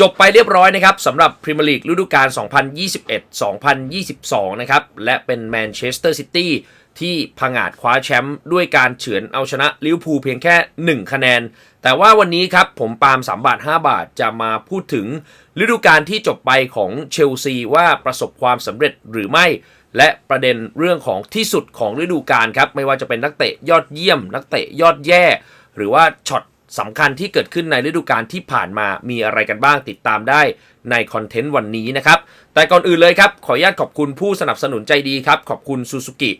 จบไปเรียบร้อยนะครับสำหรับพรีเมียร์ลีกฤดูกาล 2021-2022 นะครับ และเป็นแมนเชสเตอร์ซิตี้ที่ผงาดคว้าแชมป์ด้วยการเฉือนเอาชนะลิเวอร์พูลเพียงแค่ 1 คะแนน แต่ว่าวันนี้ครับ ผมปาล์ม3บาท 5 บาทจะมาพูดถึงฤดูกาลที่จบไปของเชลซีว่าประสบความสำเร็จหรือไม่ และประเด็นเรื่องของที่สุดของฤดูกาลครับ ไม่ว่าจะเป็นนักเตะยอดเยี่ยม นักเตะยอดแย่ หรือว่าช็อต สำคัญที่เกิดขึ้นในฤดูกาลที่ผ่านมามีอะไรกันบ้างติดตามได้ในคอนเทนต์วันนี้นะครับ แต่ก่อนอื่นเลยครับ ขออนุญาตขอบคุณผู้สนับสนุนใจดีครับ ขอบคุณ Suzuki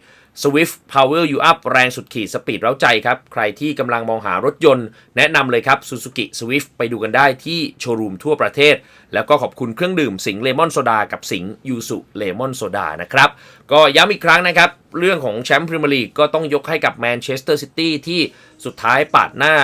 Swift Power You Up แรงสุดขีดสปีดเร้าใจครับ ใครที่กำลังมองหารถยนต์ แนะนำเลยครับ Suzuki Swift ไปดูกันได้ที่โชว์รูมทั่วประเทศ แล้วก็ขอบคุณเครื่องดื่มสิงเลมอนโซดากับสิงยูสุเลมอนโซดานะครับ ก็ย้ำอีกครั้งนะครับ เรื่องของแชมป์พรีเมียร์ลีกก็ต้องยกให้กับแมนเชสเตอร์ซิตี้ที่สุดท้ายปาดหน้า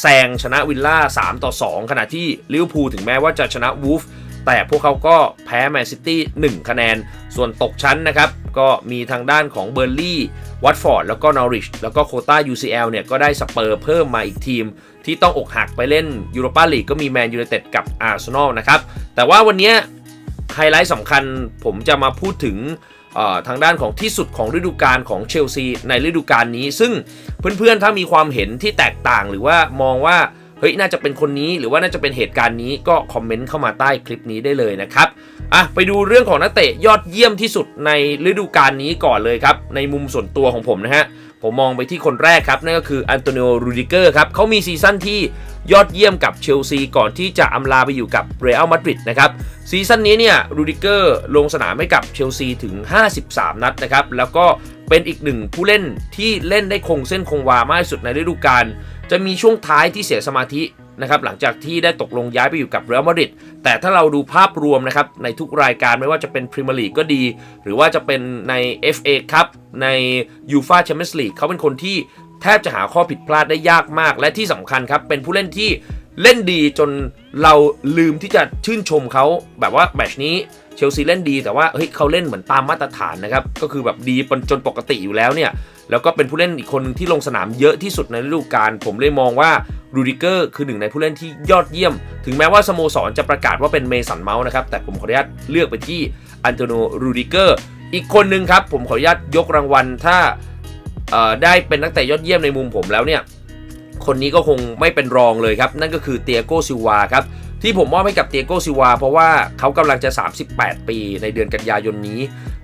แซงชนะวิลล่า 3 ต่อ 2 ขณะที่ลิเวอร์พูลถึงแม้ว่าจะชนะวูฟแต่พวกเขาก็แพ้แมนซิตี้1คะแนน ส่วนตกชั้นนะครับ ก็มีทางด้านของเบอร์ลี่วัตฟอร์ดแล้วก็นอริชแล้วก็โคต้า UCL เนี่ย ก็ได้สเปอร์เพิ่มมาอีกทีม ที่ต้องอกหักไปเล่นยูโรปาลีกก็มีแมนยูไนเต็ดกับอาร์เซนอลนะครับ แต่ว่าวันนี้ไฮไลท์สำคัญผมจะมาพูดถึง ทางด้านของที่สุดของฤดูกาลของเชลซีในฤดูกาลนี้ ซึ่งเพื่อนๆถ้ามีความเห็นที่แตกต่างหรือว่ามองว่าเฮ้ยน่าจะเป็นคนนี้หรือว่าน่าจะเป็นเหตุการณ์นี้ก็คอมเมนต์เข้ามาใต้คลิปนี้ได้เลยนะครับอะไปดูเรื่องของนักเตะยอดเยี่ยมที่สุดในฤดูกาลนี้ก่อนเลยครับ ในมุมส่วนตัวของผมนะฮะ ผมมองไปที่คนแรกครับ นั่นก็คืออันโตนิโอ รูดิเกอร์ครับเขามีซีซั่นที่ ยอดเยี่ยมกับเชลซีก่อนที่จะอำลาไปอยู่กับเรอัลมาดริดนะครับซีซั่นนี้เนี่ยรูดิเกอร์ลงสนามให้กับเชลซีถึง 53 นัดนะครับแล้วก็เป็นอีกหนึ่งผู้เล่นที่เล่นได้คงเส้นคงวามากที่สุดในฤดูกาลจะมีช่วงท้ายที่เสียสมาธินะครับหลังจากที่ได้ตกลงย้ายไปอยู่กับเรอัลมาดริดแต่ถ้าเราดูภาพรวมนะครับในทุกรายการไม่ว่าจะเป็นพรีเมียร์ลีกก็ดี หรือว่าจะเป็นใน FA ครับในยูฟาแชมเปี้ยนส์ลีกเขาเป็นคนที่ แทบจะหาข้อผิดพลาดได้ยากมาก และที่สำคัญครับ เป็นผู้เล่นที่เล่นดีจนเราลืมที่จะชื่นชมเขาแบบว่าแมชนี้เชลซีเล่นดีแต่ว่าเฮ้ยเขาเล่นเหมือนตามมาตรฐานนะครับ ก็คือแบบดีจนปกติอยู่แล้วเนี่ย แล้วก็เป็นผู้เล่นอีกคนที่ลงสนามเยอะที่สุดในฤดูกาลผมเลยมองว่ารูดิเกอร์คือหนึ่งในผู้เล่นที่ยอดเยี่ยม ถึงแม้ว่าสโมสรจะประกาศว่าเป็นเมสันเมาส์นะครับ แต่ผมขออนุญาตเลือกไปที่อันโตโนรูดิเกอร์อีกคนหนึ่งครับ ผมขออนุญาตยกรางวัลถ้า ได้เป็นนักเตะยอดเยี่ยมในมุมผมแล้วเนี่ย คนนี้ก็คงไม่เป็นรองเลยครับ นั่นก็คือเตียโกซิวาครับ ที่ผมมอบให้กับเตียโกซิวา เพราะว่าเขากำลังจะ 38 ปีในเดือนกันยายนนี้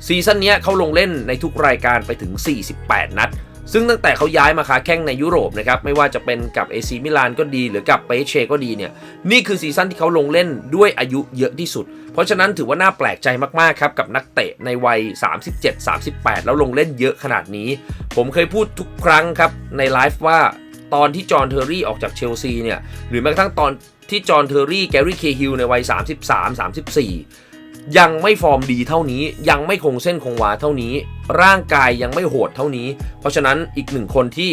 ซีซั่นนี้เขาลงเล่นในทุกรายการไปถึง 48 นัดซึ่งตั้งแต่เขาย้ายมาค้าแข้งในยุโรปนะครับ ไม่ว่าจะเป็นกับเอซีมิลานก็ดี หรือกับเปเชก็ดีเนี่ย นี่คือซีซั่นที่เขาลงเล่นด้วยอายุเยอะที่สุด เพราะฉะนั้นถือว่าน่าแปลกใจมาก ๆ ครับ กับนักเตะในวัย 37-38 แล้วลงเล่นเยอะขนาดนี้ ผมเคยพูดทุกครั้งครับในไลฟ์ว่าตอนที่จอห์นเทอร์รี่ออกจากเชลซีเนี่ย หรือแม้กระทั่งตอนที่จอห์นเทอร์รี่แกรี่เคฮิลในวัย 33-34 ยังไม่ฟอร์มดีเท่านี้ ยังไม่คงเส้นคงวาเท่านี้ ร่างกายยังไม่โหดเท่านี้ เพราะฉะนั้นอีกหนึ่งคนที่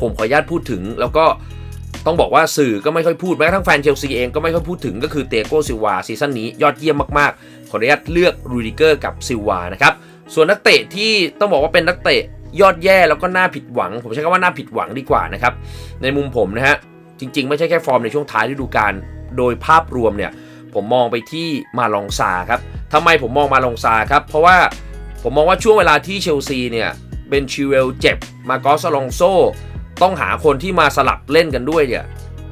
ผมขออนุญาตพูดถึงแล้วก็ต้องบอกว่าสื่อก็ไม่ค่อยพูดแม้กระทั่งแฟนเชลซีเองก็ไม่ค่อยพูดถึงก็คือเตโกซิวาซีซั่นนี้ยอดเยี่ยมมากๆ ขออนุญาตเลือกรูดิเกอร์กับซิวานะครับส่วนนักเตะที่ต้องบอกว่าเป็นนักเตะ ยอดแย่แล้วก็น่าผิดหวัง ผมใช้คำว่าน่าผิดหวังดีกว่านะครับ ในมุมผมนะฮะ จริง ๆ ไม่ใช่แค่ฟอร์มในช่วงท้ายฤดูกาลโดยภาพรวมเนี่ย ผมมองไปที่มาลองซาครับทำไมผมมองมาลองซาครับ เพราะว่าผมมองว่าช่วงเวลาที่เชลซีเนี่ยเบนชิเวลเจ็บ มากอสลองโซต้องหาคนที่มาสลับเล่นกันด้วยเนี่ย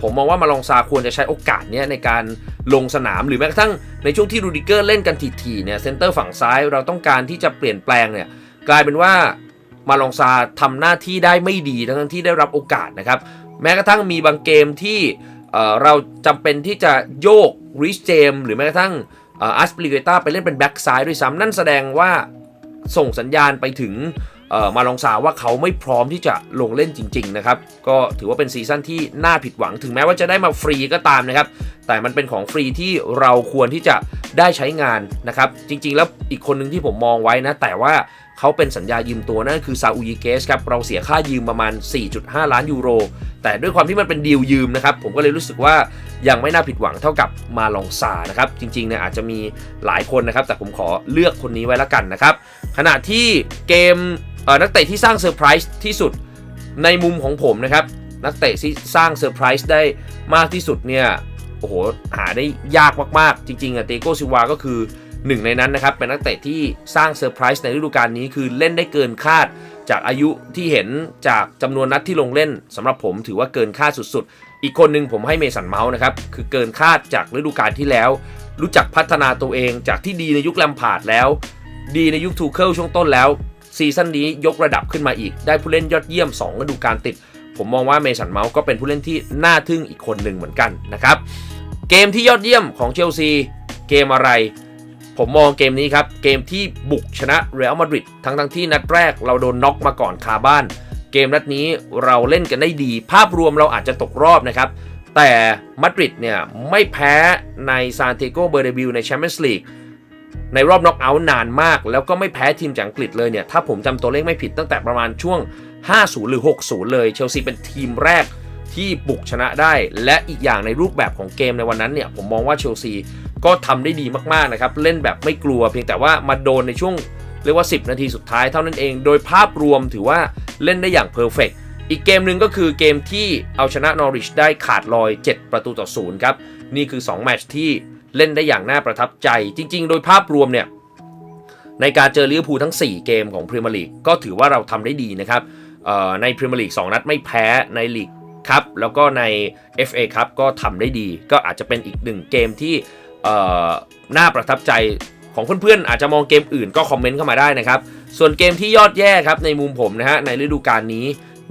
ผมมองว่ามาลองซาควรจะใช้โอกาสนี้ในการลงสนามหรือแม้กระทั่งในช่วงที่รูดิเกอร์เล่นกันถี่ๆเนี่ยเซนเตอร์ฝั่งซ้ายเราต้องการที่จะเปลี่ยนแปลงเนี่ยกลายเป็นว่า มาลองซาทำหน้าที่ได้ไม่ดีทั้งที่ได้รับโอกาสนะครับ แม้กระทั่งมีบางเกมที่เราจำเป็นที่จะโยกริชเจมหรือแม้กระทั่งอัสปลิเกต้าไปเล่นเป็นแบ็กซ้ายด้วยซ้ำนั่นแสดงว่าส่งสัญญาณไปถึงมาลองสาว่าเขาไม่พร้อมที่จะลงเล่นจริง ๆ นะครับ ก็ถือว่าเป็นซีซั่นที่น่าผิดหวังถึงแม้ว่าจะได้มาฟรีก็ตามนะครับ แต่มันเป็นของฟรีที่เราควรที่จะได้ใช้งานนะครับ จริง ๆ แล้ว อีกคนหนึ่งที่ผมมองไว้นะ แต่ว่าเขาเป็นสัญญายืมตัวนั่นคือซาอุยเกสครับ เราเสียค่ายืมประมาณ 4.5 ล้านยูโร แต่ด้วยความที่มันเป็นดีลยืมนะครับ ผมก็เลยรู้สึกว่ายังไม่น่าผิดหวังเท่ากับมาลองซานะครับ จริงๆเนี่ยอาจจะมีหลายคนนะครับ แต่ผมขอเลือกคนนี้ไว้ละกันนะครับ ขณะที่เกมนักเตะที่สร้างเซอร์ไพรส์ที่สุดในมุมของผมนะครับ นักเตะที่สร้างเซอร์ไพรส์ได้มากที่สุดเนี่ยโอ้โหหาได้ยากมากๆ จริงๆอะเตโกซิวาก็คือ หนึ่งในนั้นนะครับเป็นนักเตะที่สร้างเซอร์ไพรส์ในฤดูกาลนี้คือเล่นได้เกินคาด จากอายุที่เห็นจากจำนวนนัดที่ลงเล่นสำหรับผมถือว่าเกินคาดสุดๆ อีกคนหนึ่งผมให้เมสันเมาส์นะครับคือเกินคาดจากฤดูกาลที่แล้ว รู้จักพัฒนาตัวเองจากที่ดีในยุคแลมพาร์ดแล้ว ดีในยุคทูเคิลช่วงต้นแล้วซีซั่นนี้ยกระดับขึ้นมาอีก ได้ผู้เล่นยอดเยี่ยม2ฤดูกาลติด ผมมองว่าเมสันเมาส์ก็เป็นผู้เล่นที่น่าทึ่งอีกคนหนึ่งเหมือนกันนะครับเกมที่ยอดเยี่ยมของเชลซีเกมอะไร ผมมองเกมนี้ครับ เกมที่บุกชนะเรอัลมาดริดทั้งทั้งๆที่นัดแรกเราโดนน็อกมาก่อนคาบ้าน เกมนัดนี้เราเล่นกันได้ดี ภาพรวมเราอาจจะตกรอบนะครับ แต่มาดริดเนี่ยไม่แพ้ในซานติโกเบอร์เดบิวในแชมเปี้ยนส์ลีกในรอบน็อกเอาท์นานมาก แล้วก็ไม่แพ้ทีมจากอังกฤษเลยเนี่ย ถ้าผมจำตัวเลขไม่ผิดตั้งแต่ประมาณช่วง 50 หรือ 60 เลย เชลซีเป็นทีมแรกที่บุกชนะได้ และอีกอย่างในรูปแบบของเกมในวันนั้นเนี่ย ผมมองว่าเชลซี ก็ทำได้ดีมากๆนะครับ เล่นแบบไม่กลัวเพียงแต่ว่ามาโดนในช่วงเรียกว่า 10 นาทีสุดท้ายเท่านั้นเอง โดยภาพรวมถือว่าเล่นได้อย่างเพอร์เฟกอีกเกมหนึ่งก็คือเกมที่เอาชนะนอริชได้ขาดลอย 7 ประตูต่อศูนย์ครับ นี่คือ 2 แมตช์ที่เล่นได้อย่างน่าประทับใจ จริง ๆ โดยภาพรวมเนี่ยในการเจอลิเวอร์พูลทั้ง 4 เกมของพรีเมียร์ลีกก็ถือว่าเราทำได้ดีนะครับในพรีเมียร์ลีก2นัดไม่แพ้ในลีกครับแล้วก็ใน FA ครับก็ทำได้ดี ก็อาจจะเป็นอีกหนึ่งเกมที่ น่าประทับใจของเพื่อนๆอาจจะมองเกมอื่นก็คอมเมนต์เข้ามาได้นะครับ ส่วนเกมที่ยอดแย่ครับในมุมผมนะฮะในฤดูกาลนี้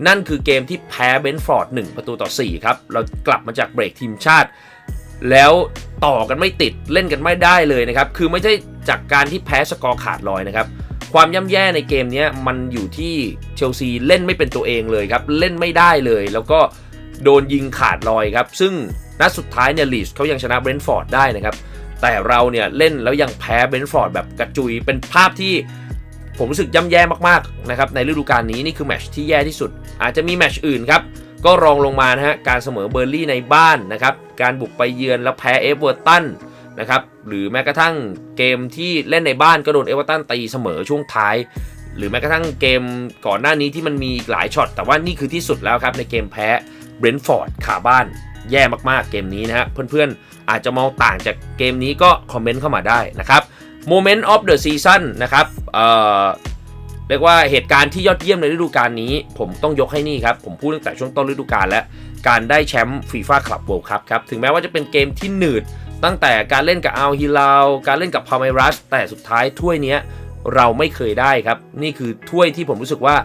นั่นคือเกมที่แพ้เบนฟอร์ด1ประตูต่อ4ครับเรากลับมาจากเบรกทีมชาติ แล้วต่อกันไม่ติดเล่นกันไม่ได้เลยนะครับคือไม่ใช่จากการที่แพ้สกอร์ขาดลอยนะครับความย่ำแย่ในเกมนี้มันอยู่ที่เชลซีเล่นไม่เป็นตัวเองเลยครับเล่นไม่ได้เลย แล้วก็โดนยิงขาดลอยครับ ซึ่ง นัดสุดท้ายเนี่ยลีสเขายังชนะเบรนท์ฟอร์ดได้นะครับ แต่เราเนี่ยเล่นแล้วยังแพ้เบรนท์ฟอร์ดแบบกระจุย เป็นภาพที่ผมรู้สึกย่ำแย่มากๆนะครับในฤดูกาลนี้นี่คือแมชที่แย่ที่สุด อาจจะมีแมชอื่นครับก็รองลงมานะฮะการเสมอเบอร์ลี่ในบ้านนะครับการบุกไปเยือนแล้วแพ้เอเวอร์ตันนะครับหรือแม้กระทั่งเกมที่เล่นในบ้านก็โดนเอเวอร์ตันตีเสมอช่วงท้าย หรือแม้กระทั่งเกมก่อนหน้านี้ที่มันมีอีกหลายช็อตแต่ว่านี่คือที่สุดแล้วครับในเกมแพ้เบรนท์ฟอร์ดขาบ้าน แย่มากๆเกมนี้นะฮะเพื่อนๆ อาจจะมองต่างจากเกมนี้ก็คอมเมนต์เข้ามาได้นะครับ Moment of the Season นะครับเอ่อเรียกว่าเหตุการณ์ที่ยอดเยี่ยมในฤดูกาลนี้ ผมต้องยกให้นี่ครับ ผมพูดตั้งแต่ช่วงต้นฤดูกาลแล้ว การได้แชมป์ฟีฟ่าคลับเวิลด์คัพครับ ถึงแม้ว่าจะเป็นเกมที่หนืด ตั้งแต่การเล่นกับอัลฮิลาลการเล่นกับพาเมรัส แต่สุดท้ายถ้วยนี้เราไม่เคยได้ครับ นี่คือถ้วยที่ผมรู้สึกว่า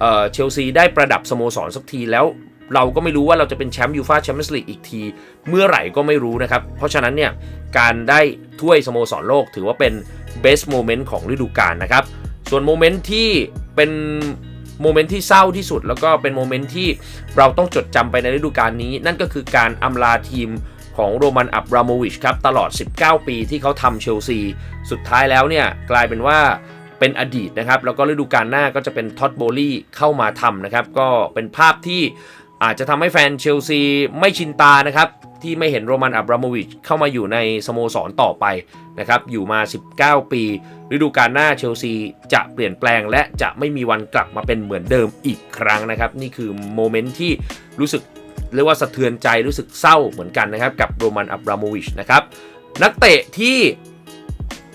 เอ่อเชลซีได้ประดับสโมสรสักทีแล้ว เราก็ไม่รู้ว่าเราจะเป็นแชมป์ยูฟาแชมเปี้ยนส์ลีกอีกที เมื่อไหร่ก็ไม่รู้นะครับ เพราะฉะนั้นเนี่ยการได้ถ้วยสโมสรโลกถือว่าเป็น best moment ของฤดูกาลนะครับ ส่วนโมเมนต์ที่เป็นโมเมนต์ที่เศร้าที่สุด แล้วก็เป็นโมเมนต์ที่เราต้องจดจำไปในฤดูกาลนี้ นั่นก็คือการอำลาทีมของโรมันอับราโมวิชครับตลอด 19 ปีที่เขาทำเชลซี สุดท้ายแล้วเนี่ยกลายเป็นว่าเป็นอดีตนะครับ แล้วก็ฤดูกาลหน้าก็จะเป็นท็อตโบลี่เข้ามาทำนะครับ ก็เป็นภาพที่ อาจจะทำให้แฟนเชลซีไม่ชินตานะครับ ที่ไม่เห็นโรมันอับราโมวิชเข้ามาอยู่ในสโมสรต่อไปนะครับ อยู่มา 19 ปี ฤดูกาลหน้าเชลซีจะเปลี่ยนแปลงและจะไม่มีวันกลับมาเป็นเหมือนเดิมอีกครั้งนะครับ นี่คือโมเมนต์ที่รู้สึกเรียกว่าสะเทือนใจรู้สึกเศร้าเหมือนกันนะครับ กับโรมันอับราโมวิชนะครับนักเตะที่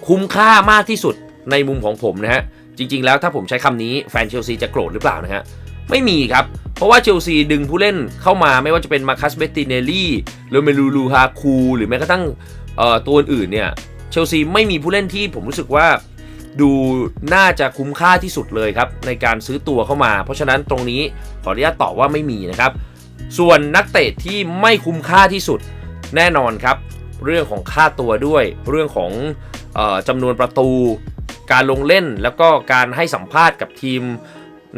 คุ้มค่ามากที่สุดในมุมของผมนะฮะจริง ๆ แล้วถ้าผมใช้คำนี้แฟนเชลซีจะโกรธหรือเปล่านะฮะไม่มีครับ เพราะว่าเชลซีดึงผู้เล่นเข้ามาไม่ว่าจะเป็นมาคัสเบตติเนลี่โรเมลูลูฮาคูหรือแม้กระทั่งตัวอื่นเนี่ยเชลซีไม่มีผู้เล่นที่ผมรู้สึกว่าดูน่าจะคุ้มค่าที่สุดเลยครับ ในการซื้อตัวเข้ามา เพราะฉะนั้นตรงนี้ขออนุญาตตอบว่าไม่มีนะครับ ส่วนนักเตะที่ไม่คุ้มค่าที่สุดแน่นอนครับ เรื่องของค่าตัวด้วย เรื่องของออจำนวนประตู การลงเล่นแล้วก็การให้สัมภาษณ์กับทีม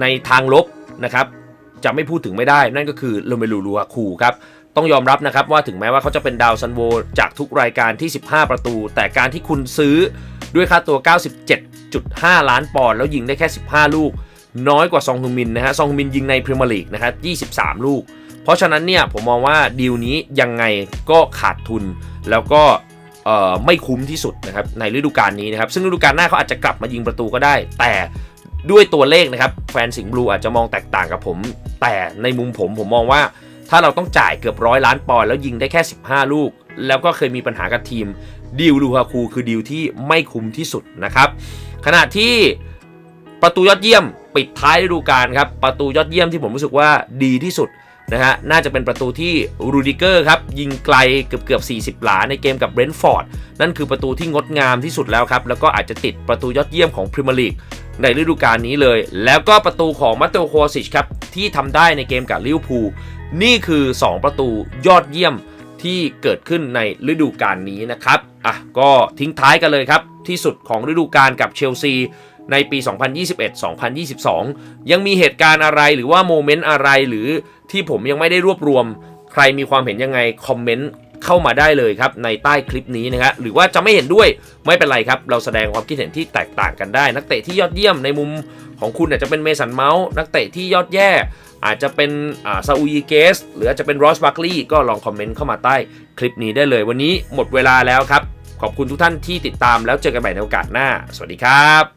ในทางลบนะครับ จะไม่พูดถึงไม่ได้ นั่นก็คือโรเมลูลูอาคูครับต้องยอมรับนะครับว่าถึงแม้ว่าเขาจะเป็นดาวซันโวจากทุกรายการที่ 15 ประตู แต่การที่คุณซื้อด้วยค่าตัว 97.5 ล้านปอนด์แล้วยิงได้แค่ 15 ลูก น้อยกว่าซองฮึมินนะฮะซองฮึมินยิงในพรีเมียร์ลีกนะครับ23 ลูก เพราะฉะนั้นเนี่ยผมมองว่าดีลนี้ยังไงก็ขาดทุนแล้วก็ไม่คุ้มที่สุดนะครับในฤดูกาลนี้นะครับซึ่งฤดูกาลหน้าเขาอาจจะกลับมายิงประตูก็ได้ แต่ ด้วยตัวเลขนะครับ แฟนสิงห์บลูอาจจะมองแตกต่างกับผม แต่ในมุมผมผมมองว่า ถ้าเราต้องจ่ายเกือบร้อยล้านปอนด์แล้วยิงได้แค่ 15 ลูก แล้วก็เคยมีปัญหากับทีมดิวลูฮาคูคือดิวที่ไม่คุ้มที่สุดนะครับขณะที่ประตูยอดเยี่ยมปิดท้ายฤดูกาลครับประตูยอดเยี่ยมที่ผมรู้สึกว่าดีที่สุด นะฮะน่าจะเป็นประตูที่รูดิเกอร์ครับยิงไกลเกือบเกือบ40 หลาในเกมกับเบรนท์ฟอร์ดนั่นคือประตูที่งดงามที่สุดแล้วครับ แล้วก็อาจจะติดประตูยอดเยี่ยมของพรีเมียร์ลีกในฤดูกาลนี้เลย แล้วก็ประตูของมาเตโอโคซิชครับที่ทำได้ในเกมกับลิเวอร์พูลนี่คือ 2 ประตูยอดเยี่ยมที่เกิดขึ้นในฤดูกาลนี้นะครับอะก็ทิ้งท้ายกันเลยครับที่สุดของฤดูกาลกับเชลซี ในปี 2021-2022 ยังมีเหตุการณ์อะไรหรือว่าโมเมนต์อะไรหรือที่ผมยังไม่ได้รวบรวม ใครมีความเห็นยังไงคอมเมนต์เข้ามาได้เลยครับ ในใต้คลิปนี้นะครับหรือว่าจะไม่เห็นด้วยไม่เป็นไรครับ เราแสดงความคิดเห็นที่แตกต่างกันได้ นักเตะที่ยอดเยี่ยมในมุมของคุณอาจจะเป็นเมสันเมาส์นักเตะที่ยอดแย่ อาจจะเป็นซาอูยีเกส หรืออาจจะเป็นรอสบัคลีก็ลองคอมเมนต์เข้ามาใต้คลิปนี้ได้เลย วันนี้หมดเวลาแล้วครับ ขอบคุณทุกท่านที่ติดตามแล้วเจอกันใหม่ในโอกาสหน้า สวัสดีครับ